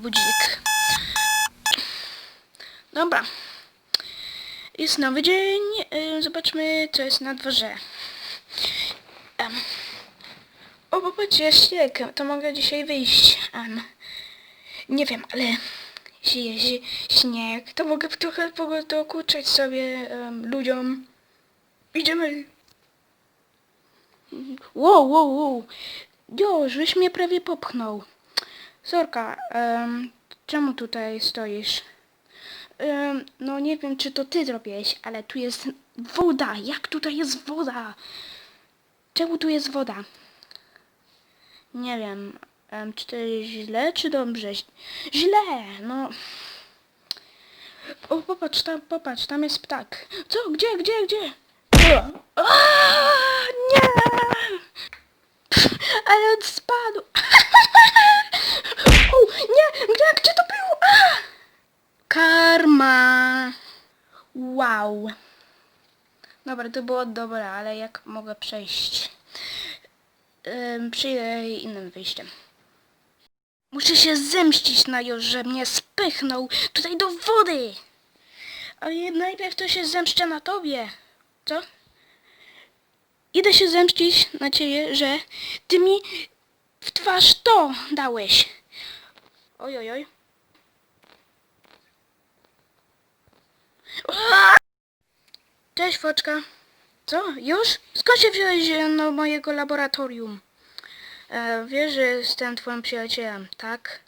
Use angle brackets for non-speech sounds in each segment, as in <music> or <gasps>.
budzik. Dobra. Jest nowy dzień. y, Zobaczmy, co jest na dworze. Em. O, popatrzcie, śnieg. To mogę dzisiaj wyjść. Em. Nie wiem, ale jeśli jest zi- śnieg, to mogę trochę dokuczać sobie em, ludziom. Idziemy. Wow, wow, wow. Jo, żeś mnie prawie popchnął. Sorka, em, czemu tutaj stoisz? Em, no nie wiem, czy to ty zrobiłeś, ale tu jest woda. Jak tutaj jest woda? Czemu tu jest woda? Nie wiem, em, czy to jest źle, czy dobrze? Źle, no. O, popatrz tam, popatrz, tam jest ptak. Co? Gdzie, gdzie, gdzie? O, nie! Ale on spadł. <laughs> Nie, gdzie, gdzie to było? A! Karma. Wow. Dobra, to było dobre, ale jak mogę przejść? Ym, przyjdę innym wyjściem. Muszę się zemścić na już, że mnie spychnął tutaj do wody. Ale najpierw to się zemszczę na tobie. Co? Idę się zemścić na ciebie, że ty mi w twarz to dałeś. Oj, oj, oj. Cześć, Foczka. Co? Już? Skąd się wziąłeś do mojego laboratorium? E, wiesz, że jestem twoim przyjacielem, tak?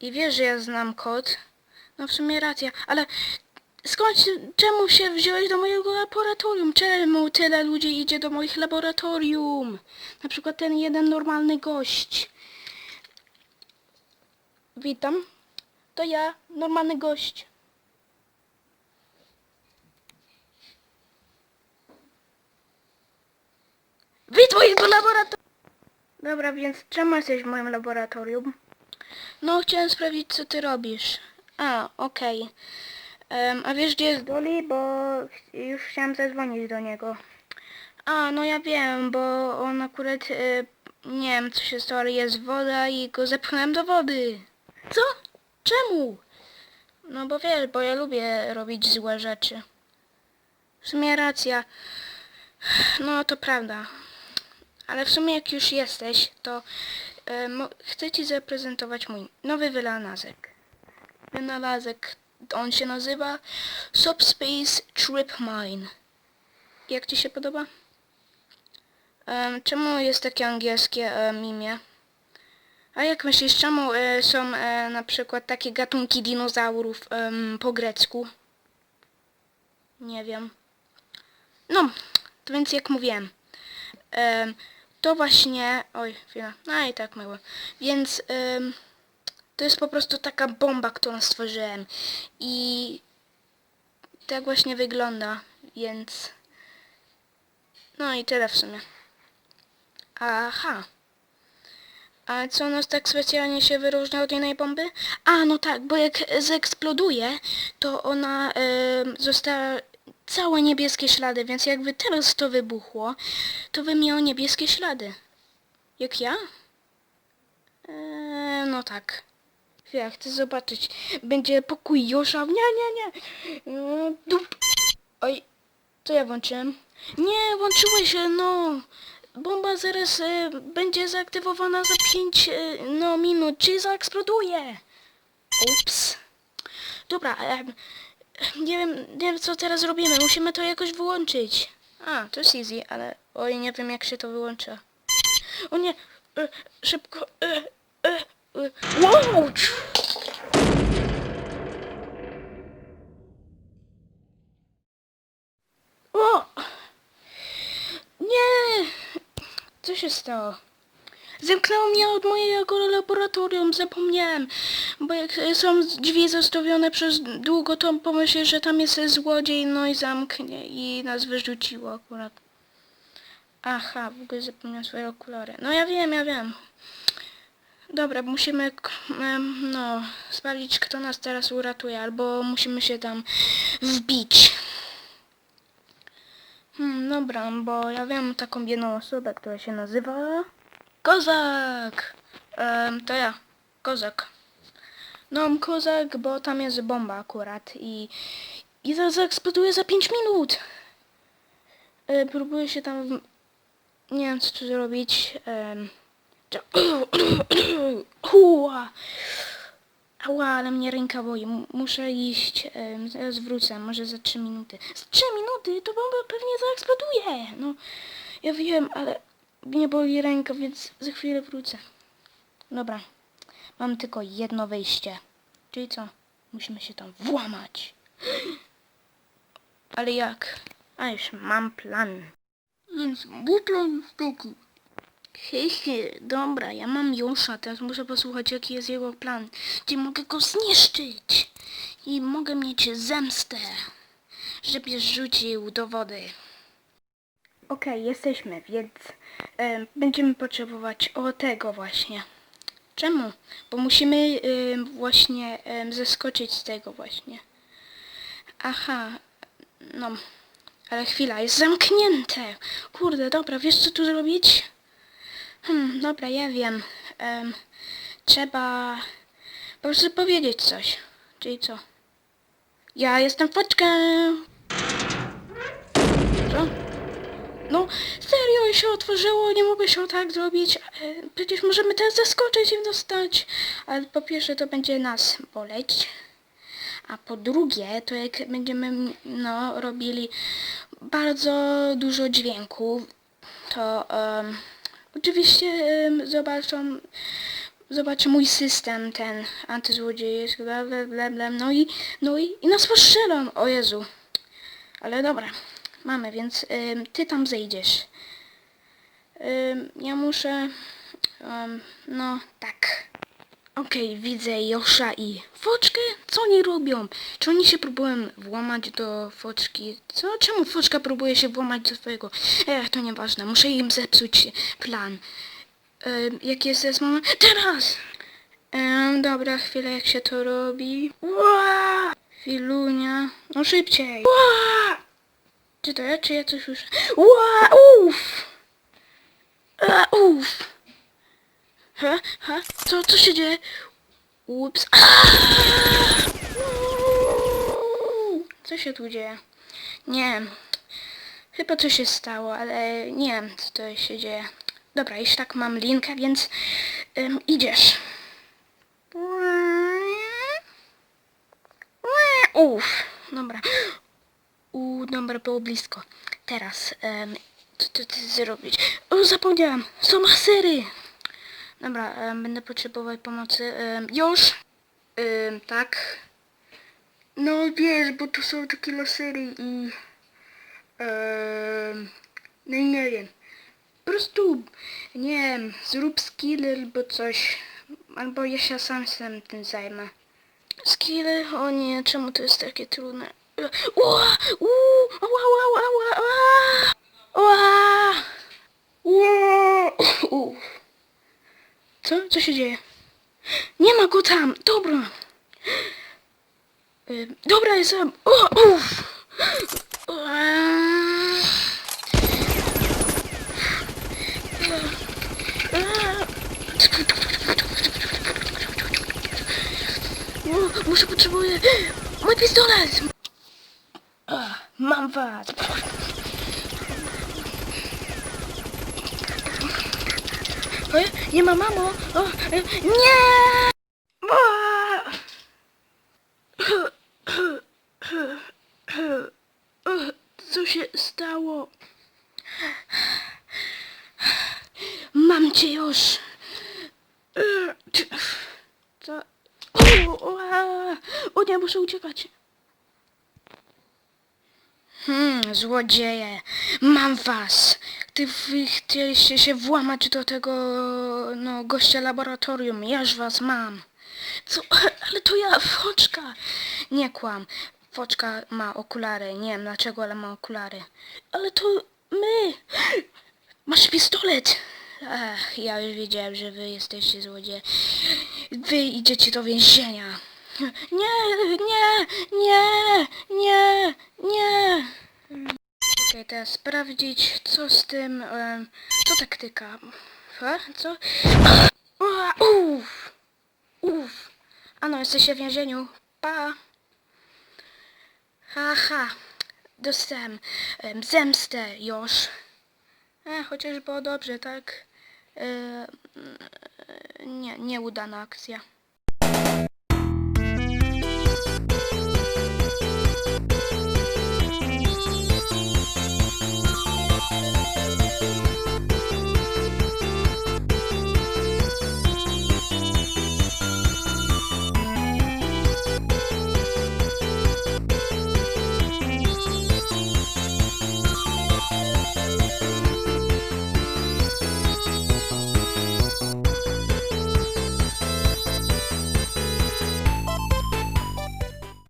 I wiesz, że ja znam kod? No w sumie racja, ale skąd, czemu się wziąłeś do mojego laboratorium? Czemu tyle ludzi idzie do moich laboratorium? Na przykład ten jeden normalny gość. Witam. To ja, normalny gość. Widz mojego laboratorium! Dobra, więc czemu jesteś w moim laboratorium? No, chciałem sprawdzić, co ty robisz. A, okej. Em, a wiesz, gdzie jest Dolly? Bo ch- już chciałem zadzwonić do niego. A, no ja wiem, bo on akurat, y, nie wiem, co się stało, ale jest woda i go zepchnąłem do wody. Co? Czemu? No bo wiesz, bo ja lubię robić złe rzeczy. W sumie racja. No to prawda. Ale w sumie jak już jesteś, to e, chcę Ci zaprezentować mój nowy wynalazek. Wynalazek, on się nazywa Subspace Trip Mine. Jak Ci się podoba? Em, czemu jest takie angielskie em, imię? A jak myślisz, czemu e, są e, na przykład takie gatunki dinozaurów em, po grecku? Nie wiem. No, to więc jak mówiłem, em, to właśnie, oj, chwila, no i tak mało, więc em, to jest po prostu taka bomba, którą stworzyłem i tak właśnie wygląda, więc no i tyle w sumie. Aha. A co nas tak specjalnie się wyróżnia od innej bomby? A, no tak, bo jak zeksploduje, to ona em, została całe niebieskie ślady, więc jakby teraz to wybuchło, to by miało niebieskie ślady. Jak ja? Eee, no tak. Ja chcę zobaczyć. Będzie pokój Josza. Nie, nie, nie. Eee, dup. Oj, co ja włączyłem? Nie, włączyłeś się, no. Bomba zaraz e, będzie zaaktywowana za 5 e, no, minut, czyli zaeksploduje. Ups. Dobra, em, nie wiem, nie wiem co teraz robimy. Musimy to jakoś wyłączyć. A, to jest easy, ale oj, nie wiem jak się to wyłącza. O nie, e, szybko. E, e, e. Wow! O! Nie! Co się stało? Zamknęło mnie od mojego laboratorium, zapomniałem. Bo jak są drzwi zostawione przez długo, to pomyślę, że tam jest złodziej, no i zamknie i nas wyrzuciło akurat. Aha, w ogóle zapomniałem swoje okulary. No ja wiem, ja wiem. Dobra, musimy, no, sprawdzić, kto nas teraz uratuje, albo musimy się tam wbić. Hmm, dobra, bo ja wiem taką jedną osobę, która się nazywa... Kozak! To ja, Kozak. No, kozak, bo tam jest bomba akurat i, i zaraz zaeksploduje za 5 minut. E, próbuję się tam... Nie wiem, co tu zrobić. <clears throat> Ua! Ała, ale mnie ręka boi. Muszę iść. zaraz wrócę, może za 3 minuty. Za 3 minuty? To bomba pewnie zaeksploduje. No, ja wiem, ale mnie boli ręka, więc za chwilę wrócę. Dobra. Mam tylko jedno wyjście. Czyli co? Musimy się tam włamać. <gasps> Ale jak? A już mam plan. Więc plan jest taki. Hehe, dobra, ja mam Josza, teraz muszę posłuchać jaki jest jego plan. Gdzie mogę go zniszczyć. I mogę mieć zemstę. Żeby rzucił do wody. Okej, jesteśmy, więc em, będziemy potrzebować o tego właśnie. Czemu? Bo musimy właśnie em, zeskoczyć z tego właśnie. Aha, no. Ale chwila, jest zamknięte. Kurde, dobra, wiesz co tu zrobić? Hmm, dobra, ja wiem. Em, trzeba po prostu powiedzieć coś. Czyli co? Ja jestem foczkę. Co? No, serio się otworzyło, nie mogę się tak zrobić. E, Przecież możemy teraz zaskoczyć i dostać. Ale po pierwsze to będzie nas boleć. A po drugie, to jak będziemy no, robili bardzo dużo dźwięków, to em, oczywiście em, zobaczą, zobaczy mój system ten antyzłodziejski, bla, bla, bla, bla, no i, no i, i nas postrzelą, o Jezu. Ale dobra, mamy, więc ty tam zejdziesz. Ja muszę, no tak. Okej, widzę Josza i Foczkę. Co oni robią? Czy oni się próbują włamać do Foczki? Co? Czemu Foczka próbuje się włamać do swojego? Ech, to nieważne. Muszę im zepsuć plan. Ym, jaki jest teraz moment? Teraz! Ym, dobra, chwilę jak się to robi. Ła! Chwilunia. No szybciej. Ła! Czy to ja, czy ja coś już... Uff! Uff! Ha? Ha? Co, co się dzieje? Ups. Co się tu dzieje? Nie wiem. Chyba coś się stało, ale nie wiem, co to się dzieje. Dobra, już tak mam linkę, więc ym, idziesz. Uff, dobra. U, dobra, było blisko. Teraz, co to ty zrobić? O, zapomniałam, są lasery! Dobra, będę potrzebować pomocy. Już? Tak. No wiesz, bo tu są takie lasery i... no i nie wiem. Po prostu, nie wiem, zrób skill albo coś. Albo ja się sam się tym zajmę. Skille? O nie, czemu to jest takie trudne? Co? Co się dzieje? Nie ma go tam! Dobra! Y, dobra, jestem! O, uff! O, Muszę potrzebuję... Mój pistolet! Mam was! E, Nie ma mamo! O, e, nie! Co się stało? Mam cię już! Co? O, o nie, muszę uciekać! Hmm, złodzieje, mam was. Wy chcieliście się włamać do tego, no, gościa laboratorium. Ja już was mam. Co? Ale to ja, Foczka. Nie kłam. Foczka ma okulary. Nie wiem dlaczego, ale ma okulary. Ale to my. Masz pistolet. Ach, ja już wiedziałem, że wy jesteście złodzieje. Wy idziecie do więzienia. Nie, nie, nie, nie, nie. Okej, teraz sprawdzić, co z tym, em, co taktyka. Ha? Co? Uff, uff. A no, jesteście w więzieniu. Pa! Haha, dostałem em, zemstę już. E, chociaż było dobrze, tak? E, mm, nie, nieudana akcja.